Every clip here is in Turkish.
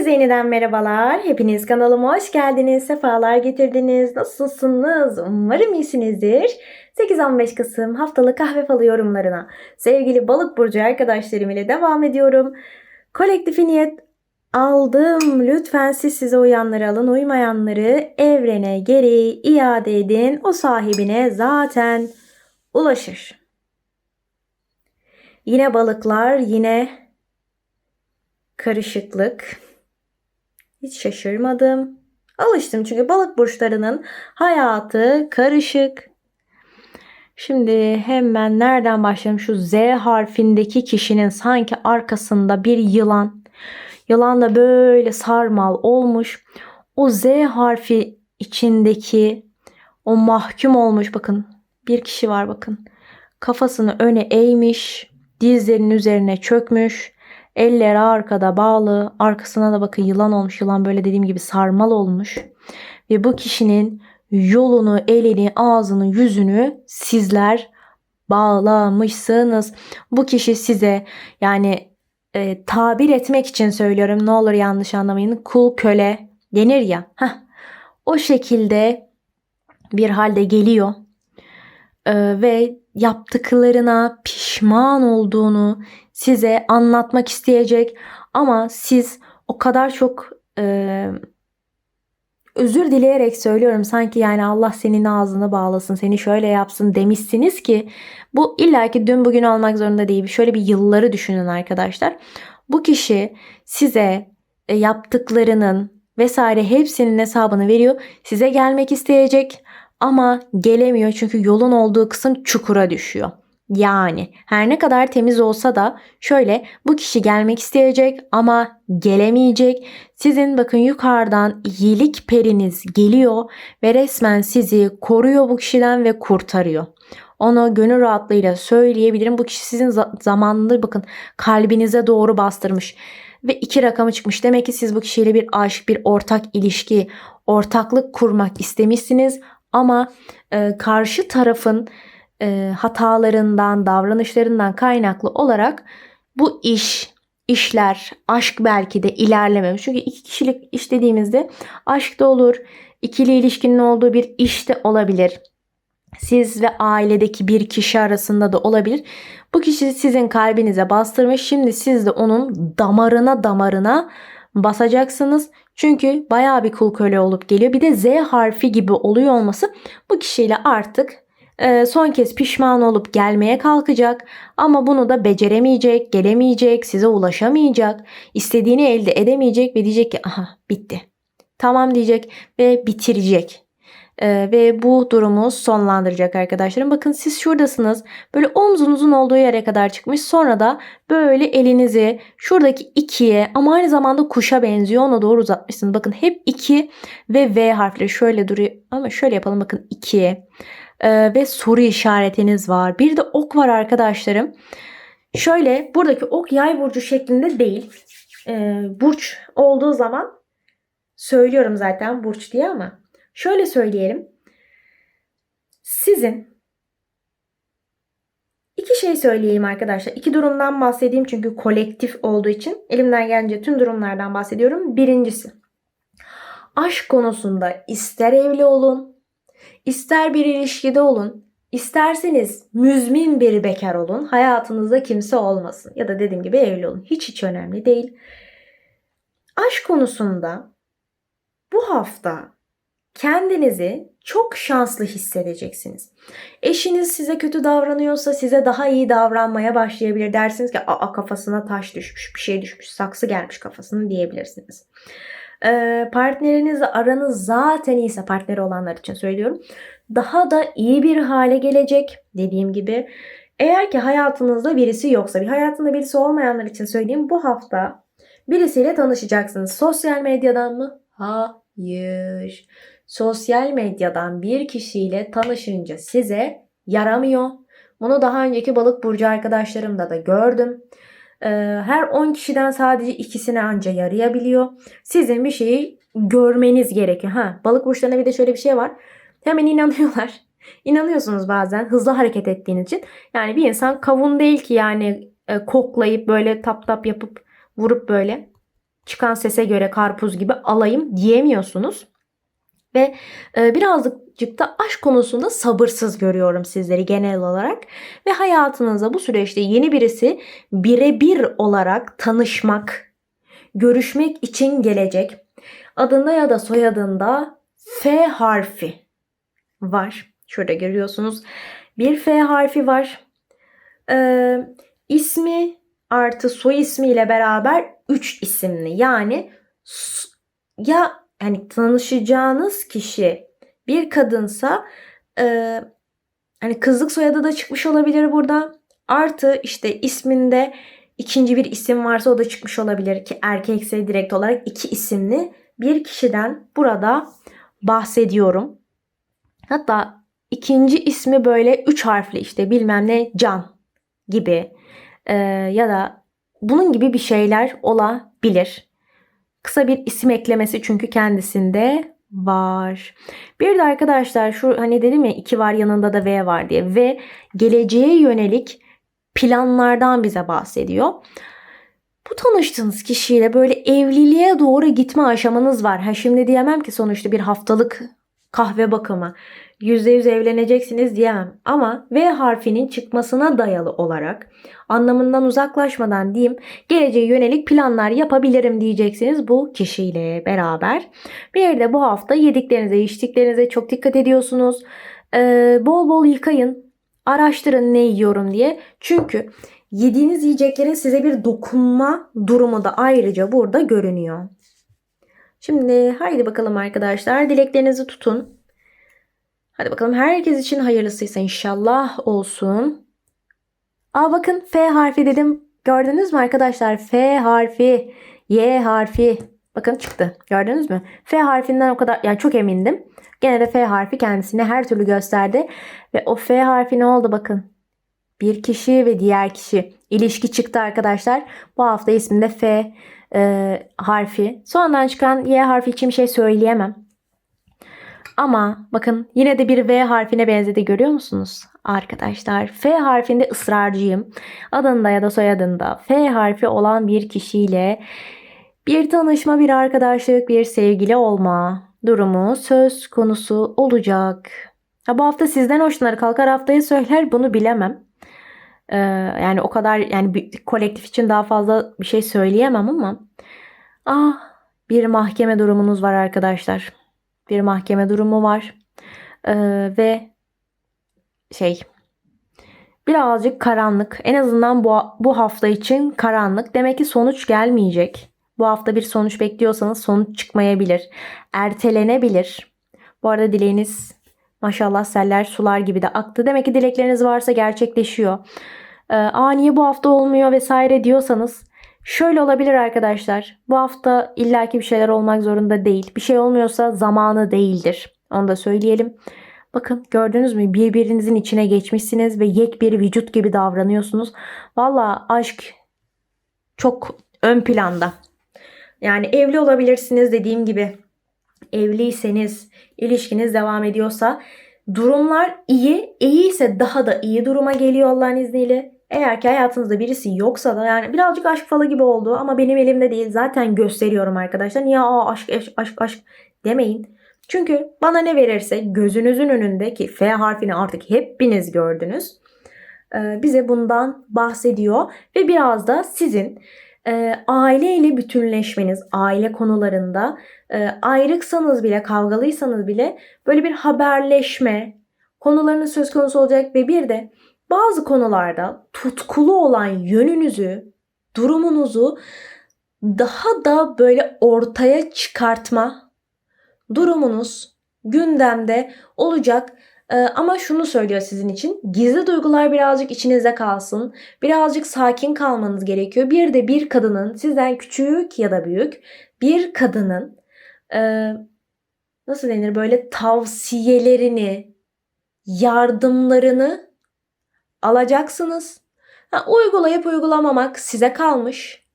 Herkese yeniden merhabalar. Hepiniz kanalıma hoş geldiniz. Sefalar getirdiniz. Nasılsınız? Umarım iyisinizdir. 8-15 Kasım haftalık kahve falı yorumlarına sevgili balık burcu arkadaşlarım ile devam ediyorum. Kolektifi niyet aldım. Lütfen siz size uyanları alın. Uymayanları evrene geri iade edin. O sahibine zaten ulaşır. Yine balıklar, yine karışıklık. Hiç şaşırmadım. Alıştım çünkü balık burçlarının hayatı karışık. Şimdi hemen nereden başlayalım? Şu Z harfindeki kişinin sanki arkasında bir yılan. Yılan da böyle sarmal olmuş. O Z harfi içindeki o mahkum olmuş bakın. Bir kişi var bakın. Kafasını öne eğmiş. Dizlerinin üzerine çökmüş. Elleri arkada bağlı. Arkasına da bakın yılan olmuş. Yılan böyle dediğim gibi sarmal olmuş. Ve bu kişinin yolunu, elini, ağzını, yüzünü sizler bağlamışsınız. Bu kişi size yani e, tabir etmek için söylüyorum. Ne olur yanlış anlamayın. Kul köle denir ya. Heh, o şekilde bir halde geliyor. E, ve yaptıklarına pişman olduğunu size anlatmak isteyecek ama siz o kadar çok e, özür dileyerek söylüyorum sanki yani Allah senin ağzını bağlasın seni şöyle yapsın demişsiniz ki bu illaki dün bugün olmak zorunda değil. Şöyle bir yılları düşünün arkadaşlar. Bu kişi size e, yaptıklarının vesaire hepsinin hesabını veriyor. Size gelmek isteyecek ama gelemiyor çünkü yolun olduğu kısım çukura düşüyor. Yani her ne kadar temiz olsa da şöyle bu kişi gelmek isteyecek ama gelemeyecek. Sizin bakın yukarıdan iyilik periniz geliyor ve resmen sizi koruyor bu kişiden ve kurtarıyor. Onu gönül rahatlığıyla söyleyebilirim. Bu kişi sizin zamanında bakın kalbinize doğru bastırmış ve iki rakamı çıkmış. Demek ki siz bu kişiyle bir aşk, bir ortak ilişki, ortaklık kurmak istemişsiniz ama e, karşı tarafın e, hatalarından, davranışlarından kaynaklı olarak bu iş, işler, aşk belki de ilerlememiş. Çünkü iki kişilik iş dediğimizde aşk da olur, ikili ilişkinin olduğu bir iş de olabilir. Siz ve ailedeki bir kişi arasında da olabilir. Bu kişi sizin kalbinize bastırmış. Şimdi siz de onun damarına damarına basacaksınız. Çünkü baya bir kul köle olup geliyor. Bir de Z harfi gibi oluyor olması bu kişiyle artık son kez pişman olup gelmeye kalkacak ama bunu da beceremeyecek, gelemeyecek, size ulaşamayacak, istediğini elde edemeyecek ve diyecek ki aha bitti. Tamam diyecek ve bitirecek. Ee, ve bu durumu sonlandıracak arkadaşlarım. Bakın siz şuradasınız. Böyle omzunuzun olduğu yere kadar çıkmış. Sonra da böyle elinizi şuradaki ikiye ama aynı zamanda kuşa benziyor. Ona doğru uzatmışsınız. Bakın hep iki ve V harfleri şöyle duruyor. Ama şöyle yapalım bakın ikiye. Ee, ve soru işaretiniz var. Bir de ok var arkadaşlarım. Şöyle buradaki ok yay burcu şeklinde değil. Ee, burç olduğu zaman söylüyorum zaten burç diye ama Şöyle söyleyelim. Sizin iki şey söyleyeyim arkadaşlar. İki durumdan bahsedeyim çünkü kolektif olduğu için elimden gelince tüm durumlardan bahsediyorum. Birincisi aşk konusunda ister evli olun, ister bir ilişkide olun, isterseniz müzmin bir bekar olun, hayatınızda kimse olmasın ya da dediğim gibi evli olun. Hiç hiç önemli değil. Aşk konusunda bu hafta kendinizi çok şanslı hissedeceksiniz. Eşiniz size kötü davranıyorsa size daha iyi davranmaya başlayabilir. Dersiniz ki aa kafasına taş düşmüş, bir şey düşmüş, saksı gelmiş kafasına diyebilirsiniz. Ee, partnerinizle aranız zaten iyiyse partneri olanlar için söylüyorum. Daha da iyi bir hale gelecek dediğim gibi. Eğer ki hayatınızda birisi yoksa, bir hayatında birisi olmayanlar için söyleyeyim bu hafta birisiyle tanışacaksınız. Sosyal medyadan mı? Hayır sosyal medyadan bir kişiyle tanışınca size yaramıyor. Bunu daha önceki balık burcu arkadaşlarımda da gördüm. Ee, her 10 kişiden sadece ikisine anca yarayabiliyor. Sizin bir şeyi görmeniz gerekiyor. Ha, balık burçlarına bir de şöyle bir şey var. Hemen inanıyorlar. İnanıyorsunuz bazen hızlı hareket ettiğiniz için. Yani bir insan kavun değil ki yani e, koklayıp böyle tap tap yapıp vurup böyle çıkan sese göre karpuz gibi alayım diyemiyorsunuz. Ve e, birazcık aşk konusunda sabırsız görüyorum sizleri genel olarak. Ve hayatınıza bu süreçte yeni birisi birebir olarak tanışmak, görüşmek için gelecek. Adında ya da soyadında F harfi var. Şurada görüyorsunuz. Bir F harfi var. Ee, ismi artı soy ismiyle beraber 3 isimli. Yani ya yani tanışacağınız kişi bir kadınsa e, hani kızlık soyadı da çıkmış olabilir burada. Artı işte isminde ikinci bir isim varsa o da çıkmış olabilir ki erkekse direkt olarak iki isimli bir kişiden burada bahsediyorum. Hatta ikinci ismi böyle üç harfli işte bilmem ne Can gibi e, ya da bunun gibi bir şeyler olabilir. Kısa bir isim eklemesi çünkü kendisinde var. Bir de arkadaşlar şu hani dedim ya iki var yanında da V var diye. Ve geleceğe yönelik planlardan bize bahsediyor. Bu tanıştığınız kişiyle böyle evliliğe doğru gitme aşamanız var. Ha şimdi diyemem ki sonuçta bir haftalık kahve bakımı. %100 evleneceksiniz diyemem. Ama V harfinin çıkmasına dayalı olarak anlamından uzaklaşmadan diyeyim geleceğe yönelik planlar yapabilirim diyeceksiniz bu kişiyle beraber. Bir de bu hafta yediklerinize içtiklerinize çok dikkat ediyorsunuz. Ee, bol bol yıkayın. Araştırın ne yiyorum diye. Çünkü yediğiniz yiyeceklerin size bir dokunma durumu da ayrıca burada görünüyor. Şimdi haydi bakalım arkadaşlar dileklerinizi tutun. Hadi bakalım herkes için hayırlısıysa inşallah olsun. Aa bakın F harfi dedim. Gördünüz mü arkadaşlar? F harfi, Y harfi. Bakın çıktı. Gördünüz mü? F harfinden o kadar yani çok emindim. Gene de F harfi kendisini her türlü gösterdi. Ve o F harfi ne oldu bakın. Bir kişi ve diğer kişi. ilişki çıktı arkadaşlar. Bu hafta isminde F e, harfi. Sonradan çıkan Y harfi için bir şey söyleyemem. Ama bakın yine de bir V harfine benzedi görüyor musunuz? Arkadaşlar F harfinde ısrarcıyım. Adında ya da soyadında F harfi olan bir kişiyle bir tanışma, bir arkadaşlık, bir sevgili olma durumu söz konusu olacak. Ha, bu hafta sizden hoşlanır kalkar haftayı söyler bunu bilemem. Ee, yani o kadar yani bir kolektif için daha fazla bir şey söyleyemem ama ah bir mahkeme durumunuz var arkadaşlar bir mahkeme durumu var. Ee, ve şey birazcık karanlık. En azından bu, bu hafta için karanlık. Demek ki sonuç gelmeyecek. Bu hafta bir sonuç bekliyorsanız sonuç çıkmayabilir. Ertelenebilir. Bu arada dileğiniz maşallah seller sular gibi de aktı. Demek ki dilekleriniz varsa gerçekleşiyor. Ee, Aa niye bu hafta olmuyor vesaire diyorsanız Şöyle olabilir arkadaşlar. Bu hafta illaki bir şeyler olmak zorunda değil. Bir şey olmuyorsa zamanı değildir. Onu da söyleyelim. Bakın gördünüz mü birbirinizin içine geçmişsiniz ve yek bir vücut gibi davranıyorsunuz. Valla aşk çok ön planda. Yani evli olabilirsiniz dediğim gibi. Evliyseniz, ilişkiniz devam ediyorsa durumlar iyi. İyi ise daha da iyi duruma geliyor Allah'ın izniyle. Eğer ki hayatınızda birisi yoksa da yani birazcık aşk falı gibi oldu ama benim elimde değil. Zaten gösteriyorum arkadaşlar. Niye aa aşk aşk aşk aşk demeyin. Çünkü bana ne verirse gözünüzün önünde ki F harfini artık hepiniz gördünüz. E, bize bundan bahsediyor ve biraz da sizin e, aileyle bütünleşmeniz, aile konularında e, ayrıksanız bile, kavgalıysanız bile böyle bir haberleşme konularınız söz konusu olacak ve bir de bazı konularda tutkulu olan yönünüzü, durumunuzu daha da böyle ortaya çıkartma durumunuz gündemde olacak. Ee, ama şunu söylüyor sizin için. Gizli duygular birazcık içinizde kalsın. Birazcık sakin kalmanız gerekiyor. Bir de bir kadının sizden küçük ya da büyük bir kadının e, nasıl denir böyle tavsiyelerini, yardımlarını alacaksınız. Ha, uygulayıp uygulamamak size kalmış.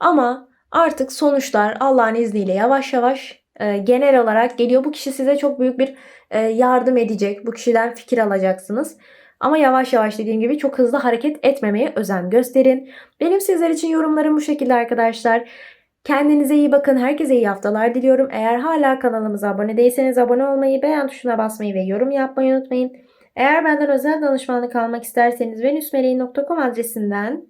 Ama artık sonuçlar Allah'ın izniyle yavaş yavaş e, genel olarak geliyor. Bu kişi size çok büyük bir e, yardım edecek. Bu kişiden fikir alacaksınız. Ama yavaş yavaş dediğim gibi çok hızlı hareket etmemeye özen gösterin. Benim sizler için yorumlarım bu şekilde arkadaşlar. Kendinize iyi bakın. Herkese iyi haftalar diliyorum. Eğer hala kanalımıza abone değilseniz abone olmayı, beğen tuşuna basmayı ve yorum yapmayı unutmayın. Eğer benden özel danışmanlık almak isterseniz venüsmeleğin.com adresinden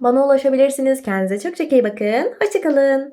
bana ulaşabilirsiniz. Kendinize çok çok iyi bakın. Hoşçakalın.